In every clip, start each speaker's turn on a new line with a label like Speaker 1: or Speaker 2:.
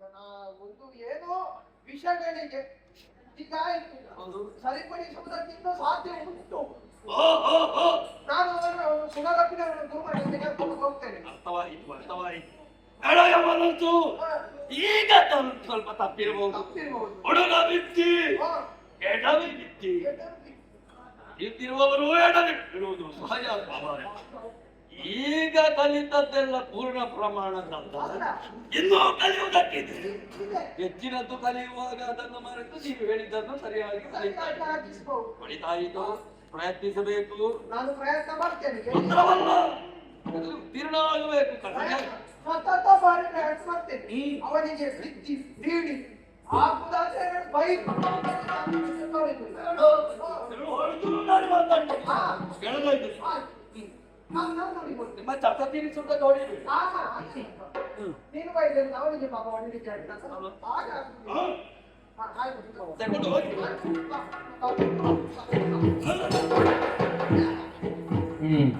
Speaker 1: ಒಂದು ಏನೋ ವಿಷಗಳಿಗೆ ಸರಿಪಡಿಸುವುದಕ್ಕಿಂತ ಸಾಧ್ಯ ಉಂಟು. ನಾನು ಅದನ್ನು ಸುಧಾರಪ್ಪಿನ ಗುರುಮಠ ತೆಗೆದುಕೊಂಡು ಹೋಗ್ತೇನೆ.
Speaker 2: ಅರ್ಥವಾಯಿತು ಅರ್ಥವಾಯಿತು. ಕಳಯವನಂತು ಈಗ ಸ್ವಲ್ಪ ತಪ್ಪಿರಬಹುದು. ಹುಡುಗ ಬಿತ್ತಿ ಎಡವಿ ಬಿತ್ತಿ ಇದ್ದಿರುವವರು ಎಡವಿ ಇಡುವುದು ಸಹಜ ಸ್ವಾಭಾವಿಕ ಈಗ ಕಲಿತದ್ದೆಲ್ಲ ಪೂರ್ಣ
Speaker 1: ಪ್ರಮಾಣದಲ್ಲ
Speaker 2: ಇನ್ನೂ ಕಲಿಯುವುದಕ್ಕಿದೆ ಹೆಚ್ಚಿನದ್ದು ಕಲಿಯುವಾಗ ಅದನ್ನು ಮರೆತು ನೀವು ಹೇಳಿದ್ದನ್ನು ಸರಿಯಾಗಿ ಕಲಿತಾಯಿತು ಪ್ರಯತ್ನಿಸಬೇಕು
Speaker 1: ನಾನು ಪ್ರಯತ್ನ ಮಾಡ್ತೇನೆ
Speaker 2: ಮಾತ್ರವಲ್ಲ ಉತ್ತೀರ್ಣ ಆಗಬೇಕು
Speaker 1: ಮತ್ತೊಂದು ಬಾರಿ ಪ್ರಯತ್ನ ಮಾಡ್ತೇನೆ ಅವನಿಗೆ ಸಿದ್ಧಿ ಬೀಳಿ ಹಾಕುದಾದ್ರೆ ಬೈಕ್
Speaker 2: ಹೇಳಿದ್ರು ನಾನು ಮತ್ತೆ
Speaker 1: ಸಪ್ತತೀರಿ
Speaker 2: ಸುಂಟ
Speaker 1: ನೋಡಿದ್ರಿ ನೀನು ಬೈದೆ ಅವನಿಗೆ ಪಾಪ ಹೊಡಿಲಿಕ್ಕೆ
Speaker 2: ತೆಗೆದು ಹೋಗಿ.
Speaker 3: ಹ್ಮ್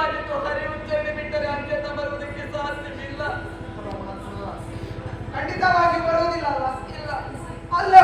Speaker 3: ಆಗಿತ್ತು ಹರಿವು ಚಳಿ ಬಿಟ್ಟರೆ ಅಂಕಿತ ಬರುವುದಕ್ಕೆ ಸಾಧ್ಯವಿಲ್ಲ.
Speaker 1: ಖಂಡಿತವಾಗಿ ಬರುವುದಿಲ್ಲ ಅಲ್ಲ
Speaker 3: ಇಲ್ಲ
Speaker 1: ಅಲ್ಲೇ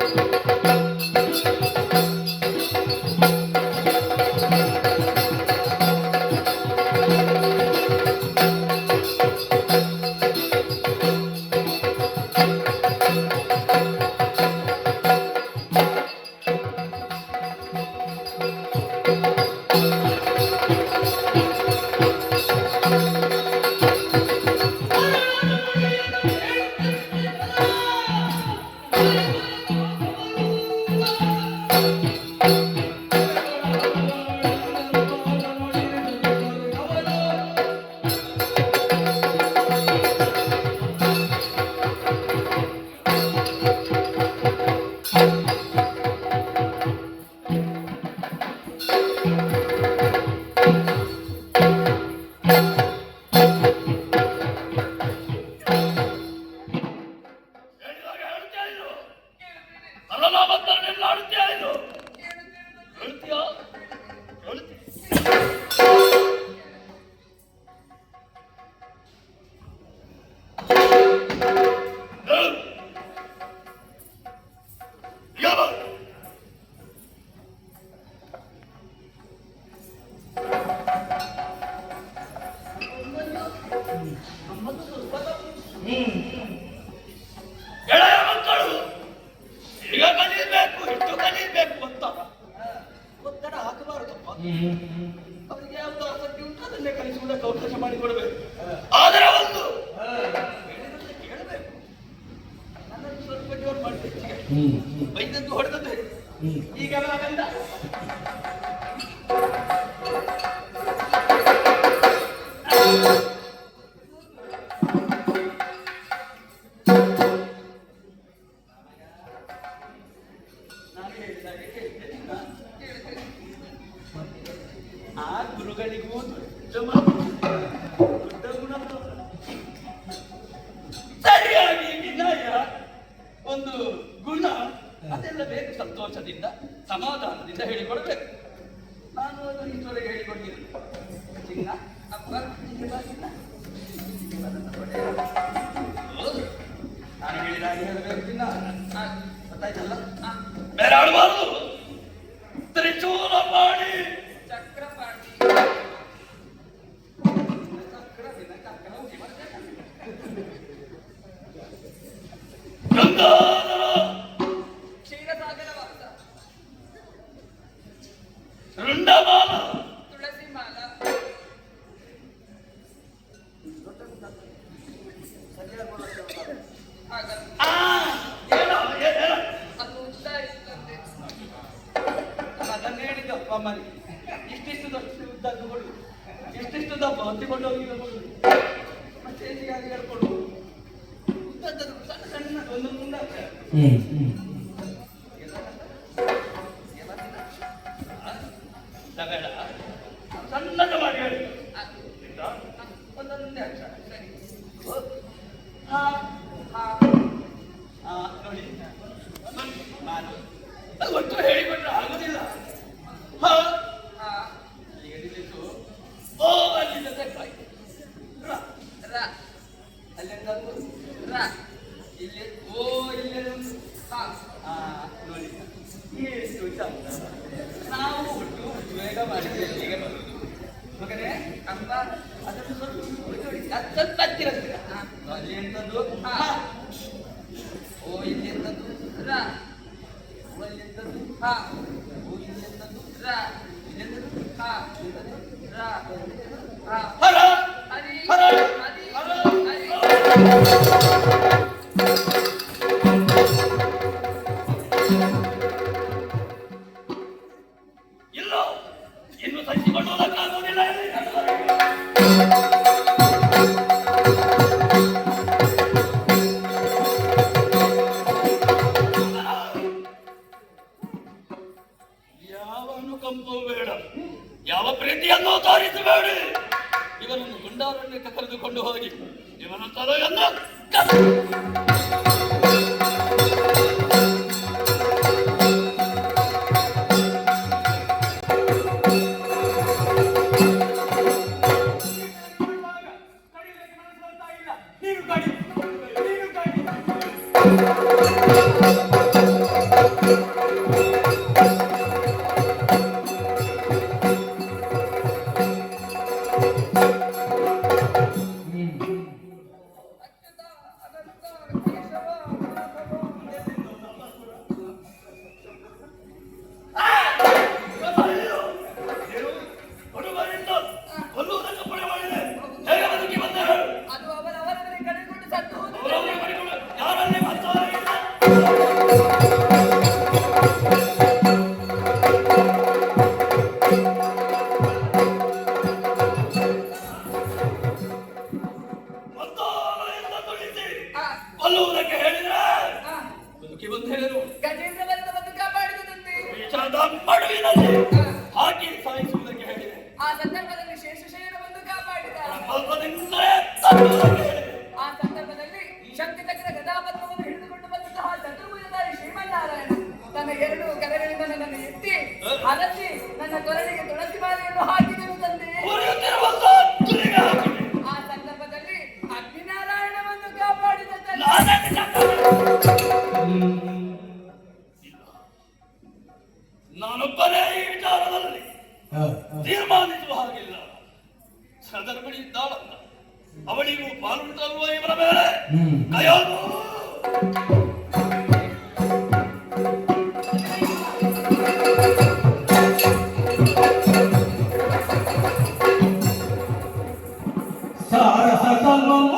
Speaker 2: Thank you. かなあ
Speaker 1: んだ ನಾನು
Speaker 2: ಹೇಳಿದ ಹಾಗೆ ಹೇಳಬೇಕಿಲ್ಲ ಗೊತ್ತಾಯ್ತಲ್ಲ ಬೇರೆ ಆಡಬಾರದು! ಕಮ್ಮರಿ ಇಷ್ಟಿಷ್ಟು ಉದ್ದದ್ದು ಕೊಡು ಇಷ್ಟಿಷ್ಟು ದಪ್ಪ ಹೊತ್ತಿಕೊಂಡು ಹೋಗಿ ಕೊಡು ಮತ್ತೆ ಕೊಡು ಸಣ್ಣ ಸಣ್ಣ ಒಂದು ಮುಂದೆ Thank you. Salomão